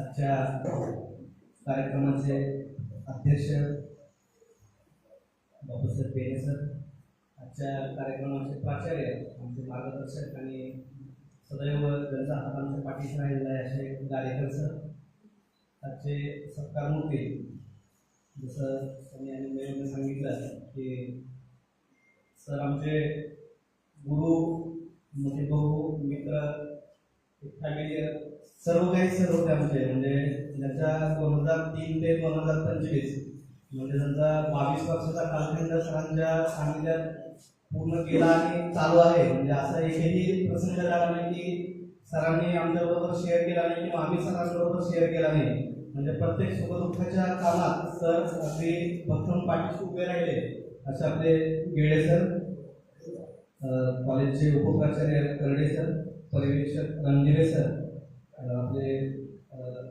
आजच्या कार्यक्रमाचे अध्यक्ष बापूसाहेब पेरे सर आजच्या कार्यक्रमाचे प्राचार्य आमचे मार्गदर्शक आणि सदैव त्यांचा हात आमच्या पाठीशी राहिलेला आहे असे गाडेकर सर. आजचे सत्कार सत्कारमूर्ती जसं त्यांनी आणि मेळून सांगितलं की सर आमचे गुरु मोठे भाऊ मित्र फॅमिली सर्व काही सर्व होते आमचे. म्हणजे ज्याच्या दोन हजार तीन ते दोन हजार पंचवीस म्हणजे त्यांचा बावीस वर्षाचा कालखंड सरांच्या सांगितल्यात पूर्ण केला आणि चालू आहे. म्हणजे असं एकही प्रसंग झाला नाही की सरांनी आमच्याबरोबर शेअर केला नाही किंवा आम्ही सरांबरोबर शेअर केला नाही. म्हणजे प्रत्येक सुखदुःखाच्या कामात सर अगदी प्रथम पाठीशी उभे राहिले असे आपले गेळे सर कॉलेजचे उपप्राचार्य करडे सर पर्यवेक्षक रणजिरे सर आपले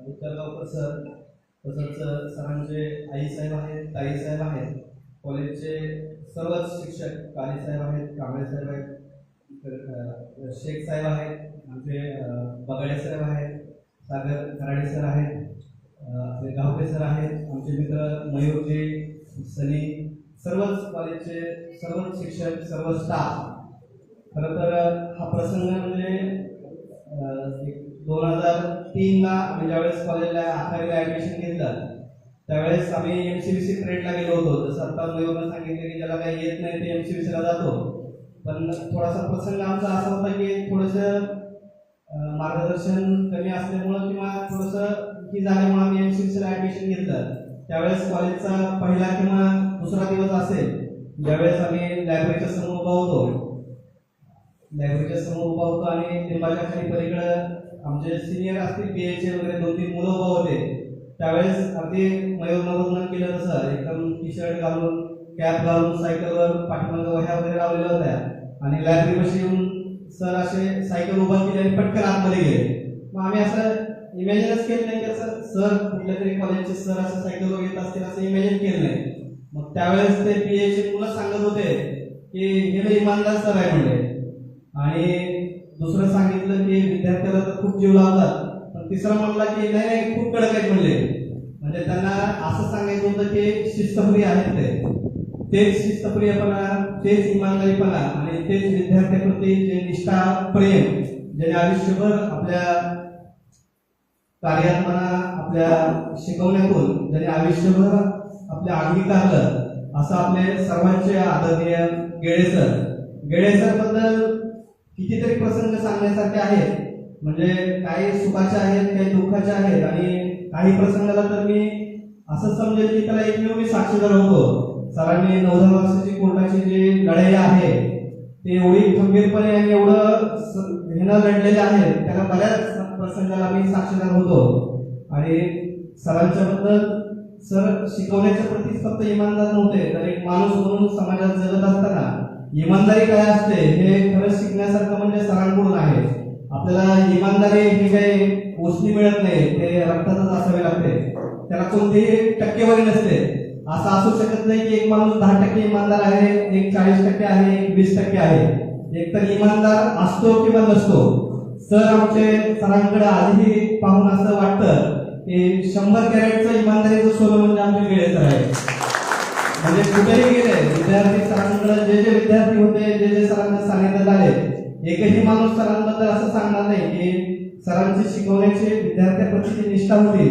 उत्तरगावकर सर तसंच सरांचे आईसाहेब आहेत ताईसाहेब आहेत कॉलेजचे सर्वच शिक्षक काळेसाहेब आहेत कांबळे साहेब आहेत शेख साहेब आहेत आमचे बगाडे साहेब आहेत सागर खराडे सर आहेत आपले गावके सर आहेत आमचे मित्र मयूरजी सनी सर्वच कॉलेजचे सर्वच शिक्षक सर्व स्टाफ खरं तर हा प्रसंग म्हणजे दोन हजार तीनला आम्ही ज्यावेळेस कॉलेजला आखारीला ॲडमिशन घेतलं त्यावेळेस आम्ही एम सी बी सी ट्रेडला गेलो होतो. जसं आता मयूरनं सांगितलं की ज्याला काही येत नाही ते एम सी बी सीला जातो. पण थोडासा प्रसंग आमचा असा होता की थोडंसं मार्गदर्शन कमी असल्यामुळं किंवा थोडंसं की झाल्यामुळं आम्ही एम सी बी सीला ॲडमिशन घेतलं. त्यावेळेस कॉलेजचा पहिला किंवा दुसरा दिवस असेल ज्यावेळेस आम्ही लायब्ररीच्या समोर उभा होतो. लायब्ररीच्या समोर उभा होतो आणि लिंबाच्या खाली पलीकडं आमचे सिनियर असतील पी एच वगैरे दोन तीन मुलं उभा होते. त्यावेळेस अगदी मयूर नवरनं केलं तसं. एकदम टी शर्ट घालून कॅप घालून सायकलवर पाठीमागं वह्या वगैरे लावलेल्या होत्या. आणि लायब्ररीपाशी येऊन सर असे सायकल उभा केली आणि पटकन आतमध्ये गेले. मग आम्ही असं इमॅजिनच केलं नाही की असं सर कुठल्या तरी कॉलेजचे सर असं सायकलवर येत असतील असं इमॅजिन केलं नाही. मग त्यावेळेस ते पी एच मुलं सांगत होते की हे इमानदार सर आहे म्हणजे आणि दुसरं सांगितलं की विद्यार्थ्याला तर खूप जीव लावतात पण तिसरं म्हणला की नाही नाही खूप कडक आहेत म्हणले. म्हणजे त्यांना असं सांगायचं होतं की शिस्तप्रिय आहेत ते. तेच शिस्तप्रियपणा तेच इमानदारीपणा आणि तेच विद्यार्थ्याप्रती जे निष्ठा प्रेम ज्याने आयुष्यभर आपल्या कार्यात म्हणा आपल्या शिकवण्यातून ज्याने आयुष्यभर आपल्या अंगीकारलं असं आपले सर्वांचे आदरणीय गेळे सर गेळे बद्दल कितीतरी प्रसंग सांगण्यासारखे आहेत. म्हणजे काही सुखाचे आहेत काही दुःखाचे आहेत. आणि काही प्रसंगाला तर मी असं समजेल की त्याला एकमेव मी साक्षीदार होतो. सरांनी नऊ वर्षाची कोर्टाची जी लढाई आहे ते एवढी खंबीरपणे आणि एवढं हे न लढलेले आहे त्याला बऱ्याच प्रसंगाला मी साक्षीदार होतो. आणि सरांच्या बद्दल सर शिकवण्याच्या प्रती फक्त इमानदार नव्हते तर एक माणूस म्हणून समाजात जगत असताना इमानदारी काय असते हे खरंच शिकण्यासारखं म्हणजे सरांकडून आहे. आपल्याला इमानदारी ही काही पोचणी मिळत नाही ते रक्तातच असावे लागते. त्याला कोणतीही टक्केवारी नसते. असं असू शकत नाही की एक माणूस दहा टक्के इमानदार आहे एक चाळीस टक्के आहे एक वीस टक्के आहे. एक तर इमानदार असतो किंवा नसतो. सर आमचे सरांकडे आधीही पाहून असं वाटतं की शंभर कॅरेटचं इमानदारीचं सोनं म्हणजे आमचे वेळेच आहे. म्हणजे कुठेही गेले विद्यार्थी सरांकडे जे जे विद्यार्थी होते जे जे सरांना सांगितलं आले एकही माणूस सरांबद्दल असं सांगणार नाही की सरांची शिकवण्याची विद्यार्थ्याप्रती जी निष्ठा होती.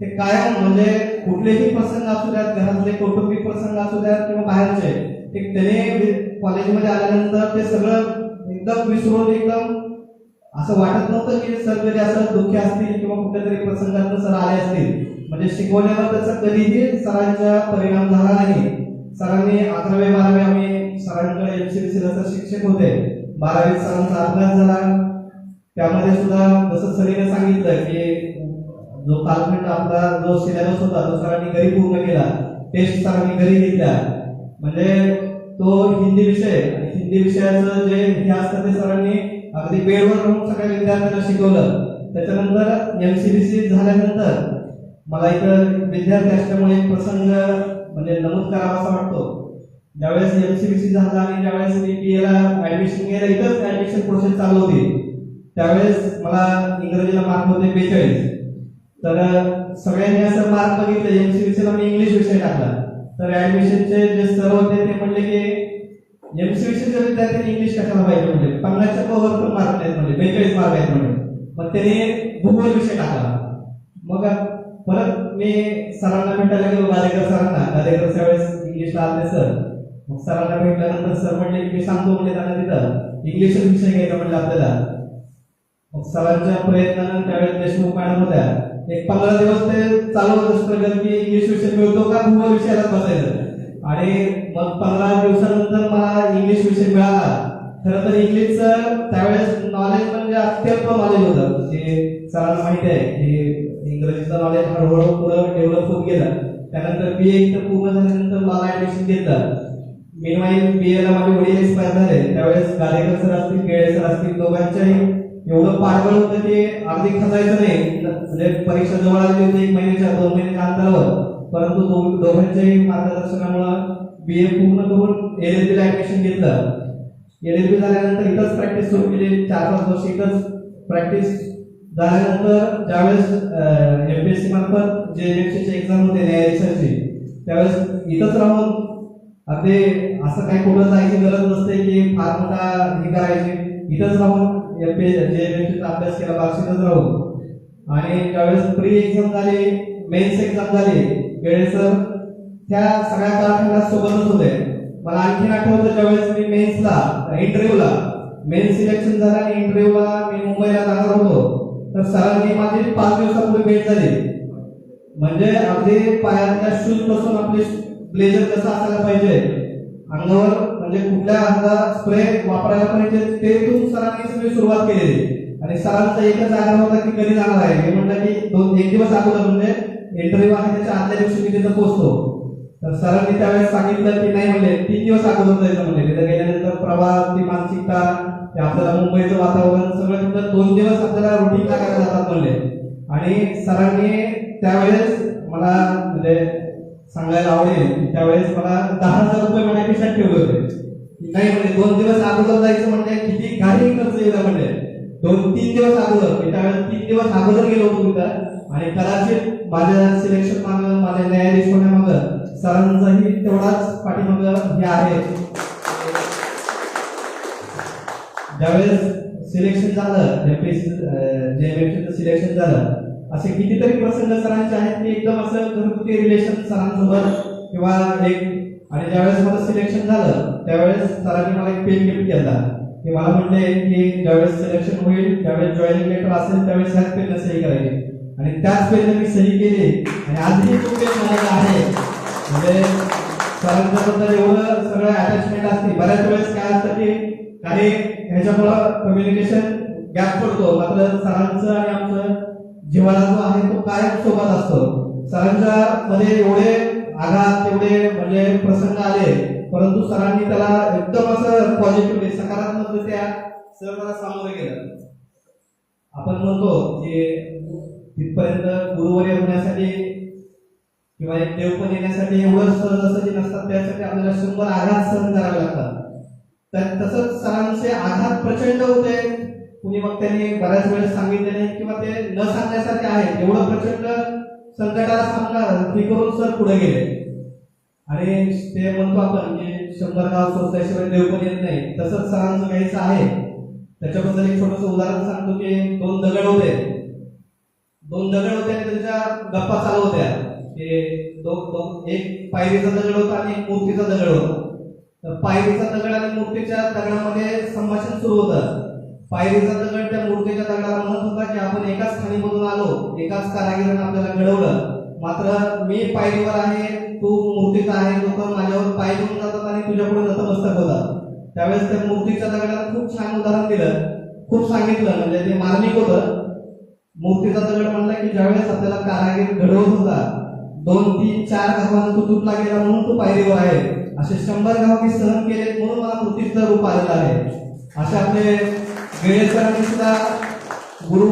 ते कायम म्हणजे कुठलेही प्रसंग असू द्यात घरातले कौटुंबिक प्रसंग असू द्यात किंवा बाहेरचे ते त्याने कॉलेजमध्ये आल्यानंतर ते सगळं एकदम विसरून एकदम असं वाटत नव्हतं की सर कधी असं दुःखी असतील किंवा कुठेतरी प्रसंगात सर आले असतील. म्हणजे शिकवण्यावर त्याचा कधीही सरांचा परिणाम झाला नाही. सरांनी अकरावी बारावी आम्ही सरांकडे एमसीबीसी सर शिक्षक होते. बारावीत सरांचा अभ्यास झाला. त्यामध्ये सुद्धा जसं सरीने सांगितलं की जो कालखंड आपला जो सिलेबस होता तो सरांनी घरी पूर्ण केला. टेस्ट सरांनी घरी घेतल्या. म्हणजे तो हिंदी विषय हिंदी विषयाचं जे हे असतं ते सरांनी अगदी बेडवर राहून सगळ्या विद्यार्थ्यांना शिकवलं. त्याच्यानंतर एम सी बी सी झाल्यानंतर मला इथं विद्यार्थी असल्यामुळे एक प्रसंग म्हणजे नमूद करावा असा वाटतो. ज्यावेळेस एम सी बी सी झाला आणि ज्यावेळेस मी पी एला ऍडमिशन घ्यायला इथंच ऍडमिशन प्रोसेस चालू होती त्यावेळेस मला इंग्रजीला मार्क होते बेचाळीस. तर सगळ्यांनी असं मार्क बघितलं बी सीला मी इंग्लिश विषय टाकला. तर ऍडमिशनचे जे सर होते ते म्हणले की एमसीबीसीच्या विद्यार्थ्यांनी इंग्लिश कशाला पाहिजे म्हणजे पन्नासच्या पॉवर पण मार्क आहेत म्हणजे बेचाळीस मार्क आहेत म्हणजे मग त्याने भूगोल विषय टाकला. मग परत मी सरांना भेटायला गेलो गादेकर सरांना. गादेकर त्यावेळेस इंग्लिशला आले सर मग सरांना भेटल्यानंतर सर म्हणले मी सांगतो म्हणजे त्यांना तिथं. इंग्लिश विषय घ्यायचा म्हणजे आपल्याला. मग सरांच्या प्रयत्नानं त्यावेळेस देशमुख मॅडम होत्या. एक पंधरा दिवस ते चालू असतं की इंग्लिश विषय मिळतो का? भूगोल विषयाला बसायचं. आणि मग पंधरा दिवसानंतर विषय मिळाला. खरं तर इंग्लिशचं त्यावेळेस नॉलेज म्हणजे अत्यल्प नॉलेज होतं. ते सरांना माहिती आहे की इंग्रजीचं नॉलेज हळूहळू पुढं डेव्हलप होत गेलं. त्यानंतर बी ए इथं पूर्ण झाल्यानंतर मला ऍडमिशन घेतलं. मीनवाईल बी एला माझे वडील एक्सपायर झाले. त्यावेळेस गाडेकर सर असतील केळे सर असतील दोघांच्याही एवढं पाठबळ होतं की अगदी खचायचं नाही. म्हणजे परीक्षा जवळ आली होती एक महिन्याच्या दोन महिन्याच्या अंतरावर. परंतु दो- दोघांच्याही मार्गदर्शनामुळं बी ए पूर्ण करून एल एल बीला ऍडमिशन घेतलं. एल एल बी झाल्यानंतर इथंच प्रॅक्टिस सुरू केली. चार पाच वर्ष इथंच प्रॅक्टिस झाल्यानंतर ज्यावेळेस एम बी एस सी मार्फत जे एमपीएससी एक्झाम होते न्यायाधीशाची त्यावेळेस इथंच राहून अगदी असं काही कुठं जायची गरज नसते की फार मोठा हे करायची. इथंच राहून एमपी जे एमपीएससीचा अभ्यास केला बार्शीतच राहून. आणि ज्यावेळेस प्री एक्झाम झाली मेन्स एक्झाम झाली वेळेसर त्या सगळ्या काळखंडात सोबतच होते. मला आणखीन आठवतं ज्यावेळेस मी मेन्सला इंटरव्ह्यूला मेन सिलेक्शन झालं आणि इंटरव्ह्यूला मी मुंबईला जाणार होतो. तर सरांनी माझी पाच दिवसापूर्वी भेट झाली. म्हणजे अगदी पायातल्या शूजपासून आपले ब्लेझर कसं असायला पाहिजे अंगावर म्हणजे कुठल्या अंगा स्प्रे वापरायला पाहिजे ते तू सरांनी सगळी सुरुवात केलेली. आणि सरांचा एकच आग्रह होता की कधी जाणार आहे. मी म्हटलं की दोन एक दिवस अगोदर म्हणजे इंटरव्ह्यू आहे त्याच्या आदल्या दिवशी मी तिथं पोहोचतो. तर सरांनी त्यावेळेस सांगितलं की नाही म्हणले तीन दिवस अगोदर जायचं म्हणले तिथं गेल्यानंतर प्रवास ती मानसिकता ते आपल्याला मुंबईचं वातावरण सगळं तिथं दोन दिवस आपल्याला रुटीन करायला जातात म्हणले आणि सरांनी त्यावेळेस मला म्हणजे सांगायला आवडेल त्यावेळेस मला दहा हजार रुपये माझ्या ठेवले होते. नाही म्हणजे दोन दिवस अगोदर जायचं म्हणजे किती काही खर्च येईल म्हणजे दोन तीन दिवस अगोदर मी त्यावेळेस तीन दिवस अगोदर गेलो होतो तिथं. आणि कदाचित माझ्या सिलेक्शन मागं माझ्या न्यायाधीश होण्यामागं सरांचाही तेवढाच पाठीमागं हे आहे. ज्यावेळेस सिलेक्शन झालं एमपीएससी जे सिलेक्शन झालं असे कितीतरी प्रसंग सरांचे आहेत की एकदम असं घरगुती रिलेशन सरांसोबत किंवा एक आणि ज्यावेळेस मला सिलेक्शन झालं त्यावेळेस सरांनी मला एक पेन गिफ्ट केला. की मला म्हणले की ज्यावेळेस सिलेक्शन होईल त्यावेळेस जॉईनिंग लेटर असेल त्यावेळेस ह्याच पेनला सही करायची. आणि त्याच पेनला मी सही केली. आणि आजही तो पेन माझ्याकडे आहे. म्हणजे सरांच्याबद्दल एवढं सगळं अटॅचमेंट असते. बऱ्याच वेळेस काय असतं की काही ह्याच्यामुळं कम्युनिकेशन गॅप पडतो. मात्र सरांचं आणि आमचं जीवाला जो आहे तो कायम सोबत असतो. सरांच्या मध्ये एवढे आघात एवढे म्हणजे प्रसंग आले परंतु सरांनी त्याला एकदम असं पॉझिटिव्ह म्हणजे सकारात्मक त्या सर मला सामोरे गेलं. आपण म्हणतो की तिथपर्यंत गुरुवर्य होण्यासाठी किंवा एक देवपण येण्यासाठी एवढं सहजासहजी नसतात त्यासाठी आपल्याला शंभर आघात सहन करावे लागतात. तर तसंच सरांचे आघात प्रचंड होते. कुणी मग त्यांनी बऱ्याच वेळेस सांगितले नाही किंवा ते न सांगण्यासारखे आहे एवढं प्रचंड संकटाला सामना हे करून सर पुढे गेले. आणि ते म्हणतो आपण की शंभर गाव सोडल्याशिवाय देव पण येत नाही तसंच सरांचं घ्यायचं आहे. त्याच्याबद्दल एक छोटस उदाहरण सांगतो की दोन दगड होते. दोन दगड होते आणि त्यांच्या गप्पा चालू होत्या. म्हणजे हे दो, एक पायरीचा दगड होता आणि एक मूर्तीचा दगड होता. तर पायरीचा दगड आणि मूर्तीच्या दगडामध्ये संभाषण सुरू होतं. पायरीचा दगड त्या मूर्तीच्या दगडाला म्हणत होता की आपण एकाच खाणीमधून आलो एकाच कारागिरानं आपल्याला घडवलं. मात्र मी पायरीवर आहे तू मूर्तीचा आहे लोक माझ्यावर पाय घेऊन जातात आणि तुझ्यापुढे नतमस्तक होतात. त्यावेळेस त्या मूर्तीच्या दगडाला खूप छान उदाहरण दिलं. खूप सांगितलं म्हणजे ते मार्मिक होतं. मूर्तीचा दगड म्हणला की ज्यावेळेस आपल्याला कारागीर घडवत होता दोन तीन चार गावांना तो तुटला गेला म्हणून तो पायरीवर आहे. असे शंभर गाव मी सहन केले म्हणून मला मूर्तीचं रूप आलेलं आहे. असे आपले गेळेसरांनी सुद्धा गुरु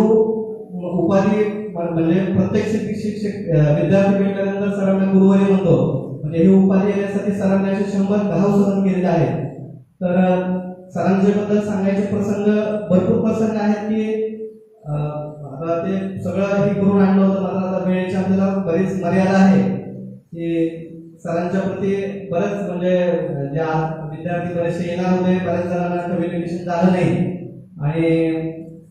उपाधी म्हणजे प्रत्येक शिक्षक शिक्षक विद्यार्थी भेटल्यानंतर सरांना गुरुवारी म्हणतो म्हणजे ही उपाधी येण्यासाठी सरांनी असे शंभर गाव सहन केलेले आहेत. तर सरांच्याबद्दल सरांच्या बद्दल सांगायचे प्रसंग भरपूर प्रसंग आहेत की आता ते सगळं हे करून आणलं होतं मात्र आता वेळेची आपल्याला बरीच मर्यादा आहे की सरांच्या प्रती बरंच म्हणजे ज्या विद्यार्थी बरेचसे येणार होते बऱ्याच जणांना कम्युनिकेशन झालं नाही. आणि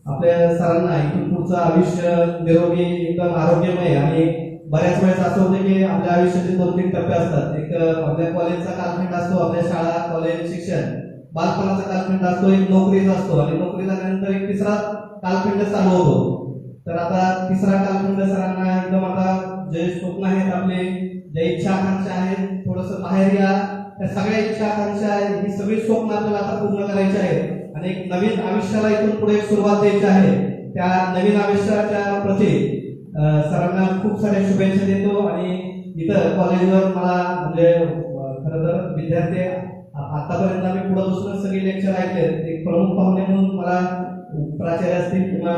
आपल्या सरांना इथून पुढचं आयुष्य निरोगी एकदम आरोग्यमय आणि बऱ्याच वेळेस असं होतं की आपल्या आयुष्याचे दोन तीन टप्पे असतात. एक आपल्या कॉलेजचा कालखंड असतो आपल्या शाळा कॉलेज शिक्षण. बालपणाचा कालखंड असतो एक नोकरीचा असतो. आणि नोकरी झाल्यानंतर एक तिसरा कालखंड चालू होतो. तर आता तिसरा कालखंड सरांना एकदम आता जे स्वप्न आहेत आपले. ज्या इच्छा आकांक्षा आहेत थोडस बाहेर या. त्या सगळ्या इच्छा आकांक्षा आहेत ही सगळी स्वप्न आपल्याला आता पूर्ण करायची आहेत. आणि एक नवीन आयुष्याला इथून पुढे एक सुरुवात द्यायची आहे. त्या नवीन आयुष्याच्या प्रती सरांना खूप साऱ्या शुभेच्छा देतो. आणि इथं कॉलेजवर मला म्हणजे खरं तर विद्यार्थी आतापर्यंत आम्ही पुढे बसूनच सगळे लेक्चर ऐकले एक प्रमुख पाहुणे म्हणून मला प्राचार्य असतील किंवा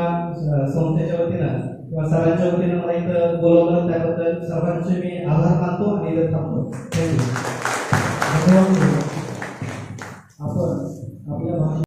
संस्थेच्या वतीनं किंवा सरांच्या वतीनं मला इथं बोलवलं त्याबद्दल सर्वांचे मी आभार मानतो आणि इथं थांबतो. थँक्यू धन्यवाद.